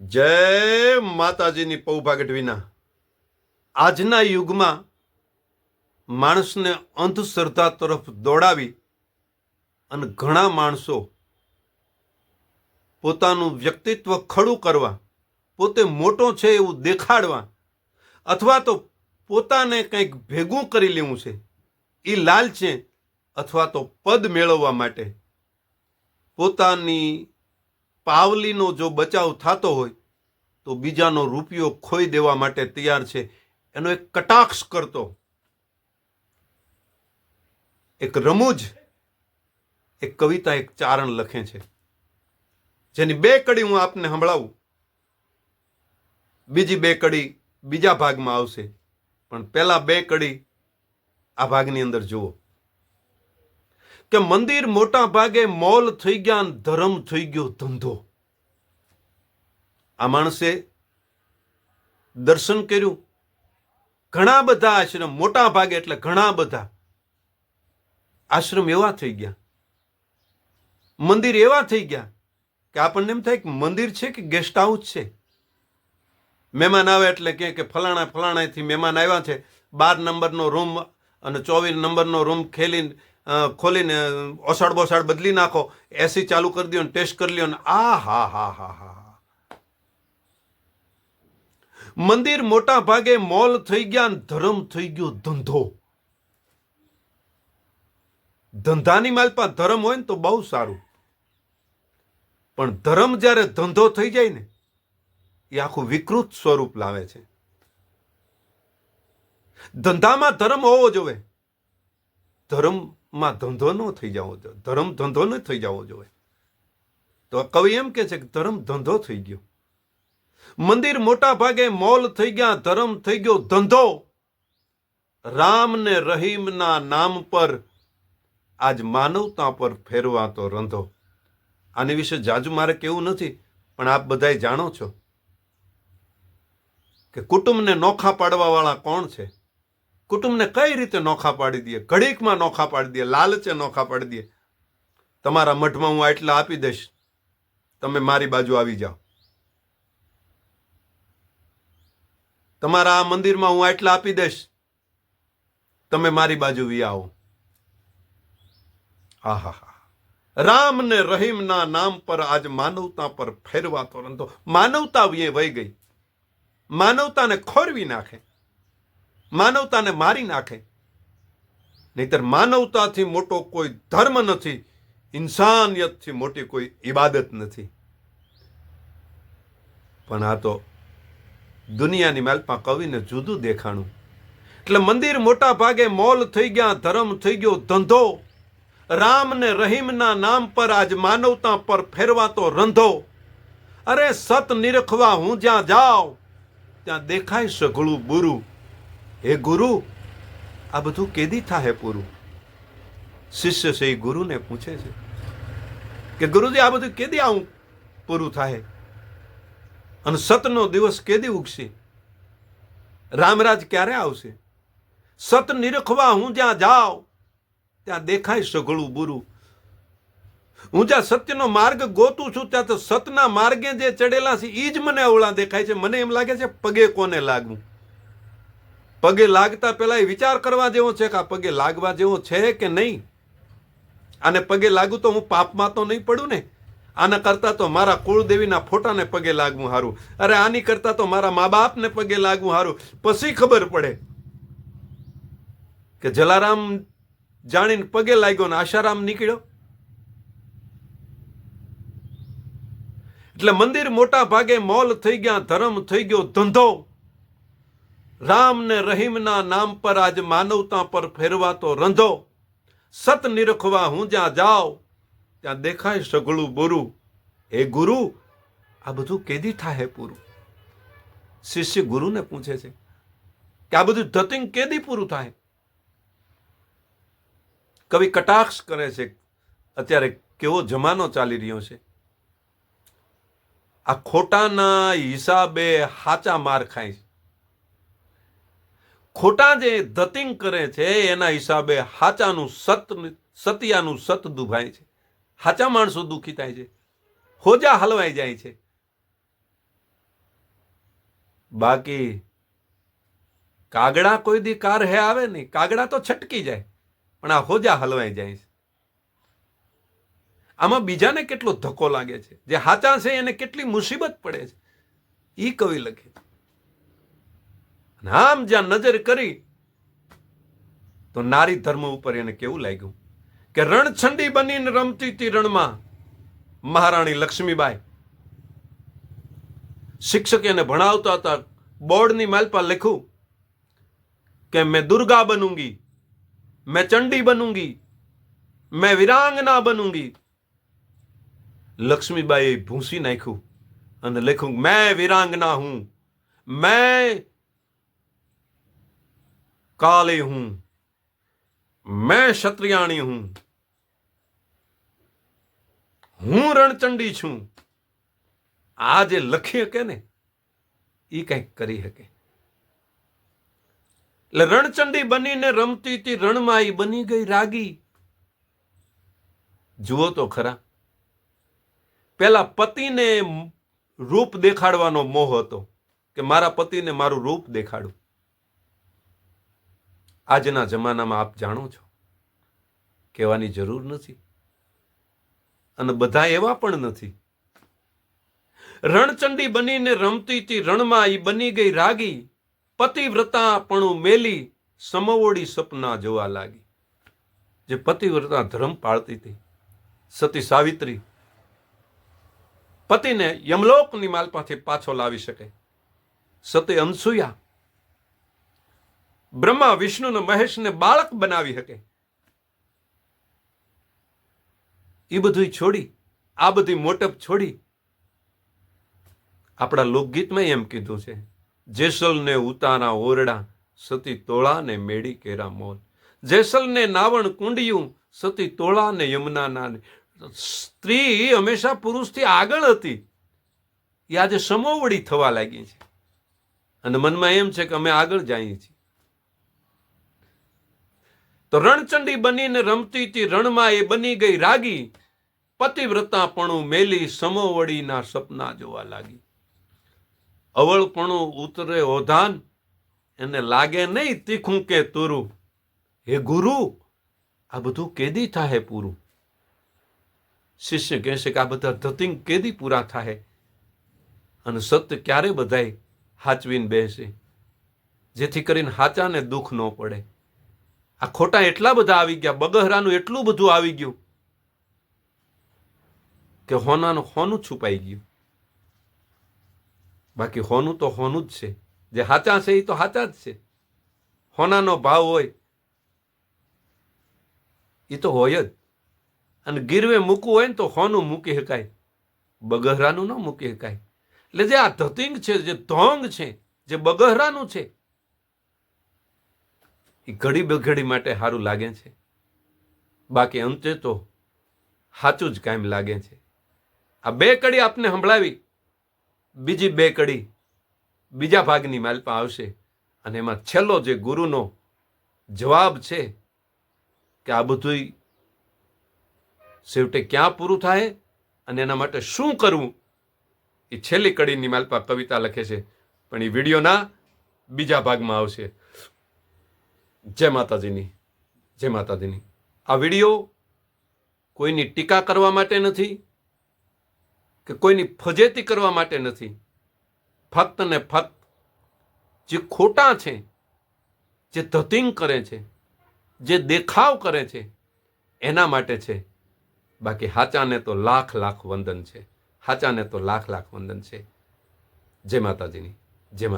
જય માતાજીની પૌભા વિના. આજના યુગમાં માણસને અંધશ્રદ્ધા તરફ દોડાવી અને ઘણા માણસો પોતાનું વ્યક્તિત્વ ખડું કરવા, પોતે મોટો છે એવું દેખાડવા, અથવા તો પોતાને કંઈક ભેગું કરી લેવું છે, એ લાલચે, અથવા તો પદ મેળવવા માટે પોતાની પાવલીનો જો બચાવ થતો હોય, તો બીજાનો રૂપિયો ખોઈ દેવા માટે તૈયાર છે. એનો એક કટાક્ષ કરતો. એક રમૂજ, એક કવિતા, એક ચારણ લખે છે. જેની બે કડી હું આપને સંભળાવું. બીજી બે કડી બીજા ભાગમાં આવશે. પણ પહેલા બે કડી આ ભાગની અંદર જુઓ. કે મંદિર મોટા ભાગે મોલ થઈ ગયા ધર્મ થઈ ગયો ધંધો. આ માણસે દર્શન કર્યું. ઘણા બધા આશ્રમ, મોટા ભાગે એટલે ઘણા બધા આશ્રમ એવા થઈ ગયા. મંદિર એવા થઈ ગયા કે આપણને એમ થાય કે મંદિર છે કે ગેસ્ટ હાઉસ છે? મહેમાન આવે એટલે કે કે ફલાણા ફલાણાથી મહેમાન આવ્યા છે. બાર નંબરનો રૂમ અને ચોવીસ નંબરનો રૂમ ખેલીને ખોલીને ઓસાડ બોસાડ બદલી નાખો એસી ચાલુ કરી દો ને ટેસ્ટ કરી લ્યો ને, આ હા હા હા હા મંદિર મોટા ભાગે મોલ થઈ ગયા ધર્મ થઈ ગયો ધંધો. ધંધાની માલપા ધર્મ હોય ને તો બહુ સારું. પણ ધર્મ જ્યારે ધંધો થઈ જાય ને, એ આખું વિકૃત સ્વરૂપ લાવે છે. ધંધામાં ધર્મ હોવો જોઈએ. ધર્મમાં ધંધો ન થઈ જવો જોઈએ, ધર્મ ધંધો ન થઈ જવો જોઈએ. તો કવિ એમ કે છે કે ધર્મ ધંધો થઈ ગયો. મંદિર મોટા ભાગે મોલ થઈ ગયા, ધર્મ થઈ ગયો, ધંધો. રામ ને રહીમના નામ પર આજ માનવતા પર ફેરવા તો રંધો. આની વિશે જાજુ મારે કેવું નથી, પણ આપ બધાય જાણો છો કે કુટુંબને નોખા પાડવાવાળા કોણ છે? કુટુંબને કઈ રીતે નોખા પાડી દે ઘડીકમાં નોખા પાડી દઈએ, લાલચે નોખા પાડી દે તમારા મઠમાં હું આટલા આપી દઈશ. તમે મારી બાજુ આવી જાઓ. તમારા આ મંદિરમાં હું આટલા આપી દઈશ. તમે મારી બાજુ વી આવો. આહા રામ ને રહીમના નામ પર આજ માનવતા પર ફેરવા તો માનવતા એ વહી ગઈ. માનવતાને ખોરવી નાખે. માનવતાને મારી નાખે. નહીતર માનવતાથી મોટો કોઈ ધર્મ નથી, ઇન્સાનિયતથી મોટી કોઈ ઈબાદત નથી. પણ આ તો દુનિયાની માલપા કવિને જુદું દેખાણું. એટલે મંદિર મોટા ભાગે મોલ થઈ ગયા, ધર્મ થઈ ગયો, ધંધો. રામ ને રહીમના નામ પર આજ માનવતા પર ફેરવાતો રંધો. અરે સત નિરખવા હું જ્યાં જાઉં, ત્યાં દેખાય સઘળું બુરું. હે ગુરુ, આ બધું કેદી થાય પૂરું? શિષ્ય છે એ ગુરુને પૂછે છે કે ગુરુજી, આ બધું કેદી આવું પૂરું થાય અને સતનો દિવસ કેદી ઉગશે? રામરાજ ક્યારે આવશે? સત નિરખવા હું જ્યાં જાઉં, ત્યાં દેખાય સઘળું બુરું. હું જ્યાં સત્યનો માર્ગ ગોતું છું, ત્યાં તો સતના માર્ગે જે ચડેલા છે એ જ મને અવળા દેખાય છે. મને એમ લાગે છે, પગે કોને લાગવું? પગે લાગતા પહેલા એ વિચાર કરવા જેવો છે કે આ પગે લાગવા જેવો છે કે નહીં? આને પગે લાગુ તો હું પાપમાં તો નહીં પડું ને. આના કરતા તો મારા કુળદેવીના ફોટાને પગે લાગવું સારું અરે આની કરતા તો મારા મા બાપને પગે લાગવું સારું પછી ખબર પડે કે જલારામ જાણીને પગે લાગ્યો ને આશારામ નીકળ્યો. એટલે મંદિર મોટા ભાગે મોલ થઈ ગયા, ધર્મ થઈ ગયો, ધંધો રામ ને રહીમના નામ પર આજ માનવતા પર ફેરવાતો રંધો. સત નિરખવા હું જ્યાં જાઉં, ત્યાં દેખાય સઘળું બોરું. હે ગુરુ, આ બધું કેદી થાય પૂરું? શિષ્ય ગુરુને પૂછે છે કે આ બધું ધતિંગ કેદી પૂરું થાય કવિ કટાક્ષ કરે છે અત્યારે કેવો જમાનો ચાલી રહ્યો છે? આ ખોટાના હિસાબે હાચા માર ખાય છે. ખોટા જે ધતિંગ કરે છે, એના હિસાબે હાચાનું સત સતિયાનું સત દુભાય છે. હાચા માણસો દુઃખી થાય છે. હોજા હલવાઈ જાય છે. બાકી કાગડા કોઈ દી કાર હે આવે નહીં. કાગડા તો છટકી જાય, પણ આ હોજા હલવાઈ જાય છે. આમાં બીજાને કેટલો ધક્કો લાગે છે? જે હાચા છે, એને કેટલી મુસીબત પડે છે? એ કવિ લખે અને આમ જ્યાં નજર કરી, તો નારી ધર્મ ઉપર એને કેવું લાગ્યું? કે રણછંડી બનીને રમતી હતી રણમાં મહારાણી લક્ષ્મીબાઈ. શિક્ષક એને ભણાવતા હતા, બોર્ડની માલપા લખ્યું કે, મેં દુર્ગા બનૂંગી, મેં ચંડી બનૂંગી, મેં વિરાંગના બનૂંગી. લક્ષ્મીબાઈ ભૂંસી નાખ્યું અને લખ્યું, મેં વિરાંગના હું, મેં કાલે હું, મેં ક્ષત્રિયાણી હું. હું રણચંડી છું. આ જે લખી શકે ને એ કંઈક કરી શકે એટલે રણચંડી બનીને રમતી હતી રણમાં એ બની ગઈ રાગી. જુઓ તો ખરા. પેલા પતિને રૂપ દેખાડવાનો મોહ હતો કે મારા પતિને મારું રૂપ દેખાડું. આજના જમાનામાં આપ જાણો છો. કહેવાની જરૂર નથી. અને બધા એવા પણ નથી. રણચંડી બનીને રમતી હતી રણમાં એ બની ગઈ રાગી, પતિવ્રતા પણ મેલી, સમવોડી સપના જોવા લાગી. જે પતિવ્રતા ધર્મ પાળતી હતી. સતી સાવિત્રી પતિને યમલોકની માલપાથી પાછો લાવી શકે. સતી અનસુયા બ્રહ્મા વિષ્ણુ અને મહેશને બાળક બનાવી શકે. એ બધું છોડી, આ બધી મોટપ છોડી, આપણા લોકગીતમાં એમ કીધું છે, જેસલને ઉતારા ઓરડા સતી તોળાને મેળી કેરા મોલ જેસલને નાવણ કુંડિયું સતી તોળા ને યમુના ના સ્ત્રી હંમેશા પુરુષથી આગળ હતી. એ આજે સમોવડી થવા લાગી છે. અને મનમાં એમ છે કે અમે આગળ જઈએ છીએ. તો રણચંડી બનીને રમતી હતી રણમાં એ બની ગઈ રાગી. પતિવ્રતાપણું મેલી સમોવડીના સપના જોવા લાગી. અવળપણું ઉતરે ઓધાન, એને લાગે નહીં તીખું કે તુરું. હે ગુરુ, આ બધું કેદી થાય પૂરું? શિષ્ય કહેશે કે આ બધા ધતિંગ કેદી પૂરા થાય અને સત્ય ક્યારે બધાય હાચવીને બેસે? જેથી કરીને હાચાને દુઃખ ન પડે. આ ખોટા એટલા બધા આવી ગયા, બગહરાનું એટલું બધું આવી ગયું કે હોનાનું હોનું છુપાઈ ગયું. બાકી હોનું તો હોનું જ છે. જે હાચા છે એ તો હાચા જ છે. હોનાનો ભાવ હોય એ તો હોય જ. અને ગીરવે મૂકવું હોય ને તો હોનું મૂકી શકાય. બગહરાનું ન મૂકી શકાય. એટલે જે આ ધતિંગ છે, જે ધોંગ છે, જે બગહરાનું છે એ ઘડી બઘડી માટે સારું લાગે છે. બાકી અંતે તો સાચું જ કાયમ લાગે છે. આ બે કડી આપને સંભળાવી, બીજી બે કડી બીજા ભાગની માલપા આવશે અને એમાં છેલ્લો જે ગુરુનો જવાબ છે કે આ બધું છેવટે ક્યાં પૂરું થાય અને એના માટે શું કરવું, એ છેલ્લી કડીની માલપા કવિતા લખે છે. પણ એ વિડીયોના બીજા ભાગમાં આવશે. જય માતાજીની જય માતાજીની. આ વીડિયો કોઈની ટીકા કરવા માટે નથી કે કોઈની ફજેતી કરવા માટે નથી. ફક્ત ને ફક્ત જે ખોટા છે, જે ધતિંગ કરે છે, જે દેખાવ કરે છે, એના માટે છે. બાકી હાચાને તો લાખ લાખ વંદન છે. હાચાને તો લાખ લાખ વંદન છે. જય માતાજીની, જય માતા